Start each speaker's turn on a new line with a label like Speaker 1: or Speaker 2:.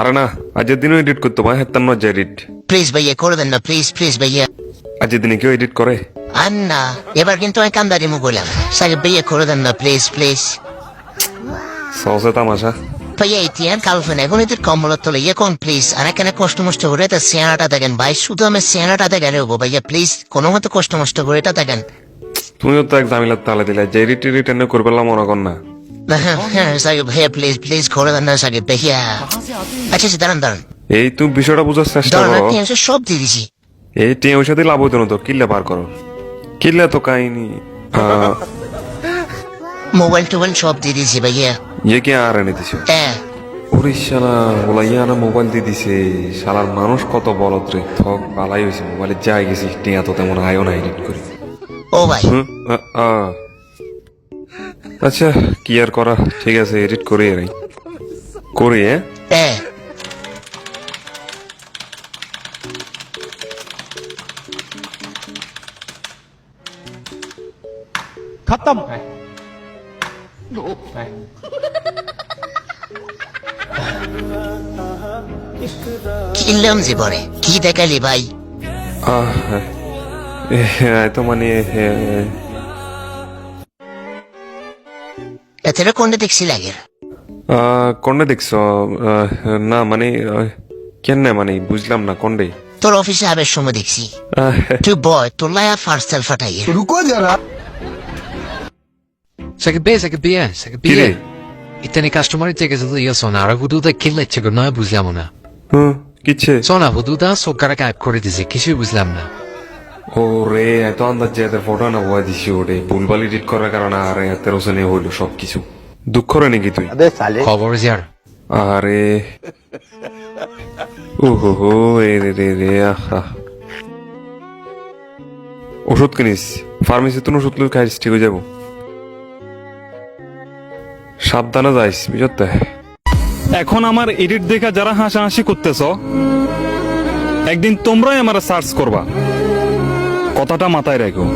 Speaker 1: আরে না আজের দিনও এডিট করতে হয় হেত্তার নজ্জা এডিট
Speaker 2: প্লিজ ভাইয়া করে দেন না প্লিজ প্লিজ ভাইয়া
Speaker 1: আজের দিনে কেউ এডিট করে
Speaker 2: আর না এবার কিন্তু আমি কান্দারি মুখ বললাম সাকিব ভাইয়া করে দেন না প্লিজ প্লিজ
Speaker 1: সহজে তামাশা
Speaker 2: ভাইয়া ইতিহান কালফেন এখন এদের কম্বলের তলে কোন প্লিজ আর এখানে কষ্ট মষ্ট করে এটা সিয়ানাটা দেখেন ভাই শুধু আমি সিয়ানাটা দেখেন হব ভাইয়া প্লিজ কোনো মতো কষ্ট মষ্ট করে এটা দেখেন
Speaker 1: তুমিও তো এক জামিলার তালে দিলে যে এডিট এডিট এনে করবে মনে কর না
Speaker 2: হ্যাঁ সাকিব ভাইয়া প্লিজ প্লিজ করে দেন না সাকিব ভাইয়া আচ্ছা আচ্ছা দাঁড়ান দাঁড়ান।
Speaker 1: এই তুমি বিষয়টা বোঝার চেষ্টা করো।
Speaker 2: সব দিয়ে দিছি।
Speaker 1: এই টিয়া ওর সাথে লাভ হতো না তো কিল্লে পার করো। কিল্লে তো কাহিনী।
Speaker 2: মোবাইল টোবাইল সব দিয়ে দিছি ভাইয়া।
Speaker 1: ইয়ে কি আর এনে দিছে?
Speaker 2: হ্যাঁ।
Speaker 1: ওরে শালা না মোবাইল দিয়ে দিছে। শালার মানুষ কত বলত রে। থক পালাই হয়েছে মোবাইলে যাই গেছি। টিয়া তো তেমন আয়ও না এডিট করি।
Speaker 2: ও ভাই।
Speaker 1: আচ্ছা কি আর করা? ঠিক আছে এডিট করি এরাই করি হ্যাঁ?
Speaker 2: হ্যাঁ। খতম। কি দেখালি ভাই?
Speaker 1: হ্যাঁ। হ্যাঁ, তো মানে
Speaker 2: এছাড়া কোনটা দেখছিল
Speaker 1: আগের কোনটা দেখছ না মানে কেন মানে বুঝলাম না কোনটাই
Speaker 2: তোর অফিসে আবের সময় দেখছি তুই বয় তোর লায়া ফার্স্ট সেল ফাটাই
Speaker 3: রুকো যারা সাকিব বে সাকিব বিয়া
Speaker 1: সাকিব বিয়া
Speaker 3: ইতানি কাস্টমারের থেকে তো ইয়ে সোনা আর হুদুদা কিনলে ইচ্ছে করে নয় বুঝলাম না
Speaker 1: কিচ্ছে
Speaker 3: সোনা হুদুদা সব কারা গায়েব করে দিছে কিছুই বুঝলাম না
Speaker 1: ও রে এত আন্দাজ এদের ফটো না বয় দিছি ওরে। ভুলভাল এডিট করার কারণে আর এতের হইল সবকিছু। দুঃখ রে নাকি তুই?
Speaker 3: খবর যার
Speaker 1: আরে। ওহো হো এ রে রে রে আহা। ওষুধ কিনিস? ফার্মেসি তুন ওষুধ লই খাইস ঠিক হয়ে যাব। সাবধানে যাইস বুঝতে
Speaker 4: এখন আমার এডিট দেখা যারা হাসাহাসি করতেছ একদিন তোমরাই আমার সার্চ করবা। কথাটা মাথায় রাখো।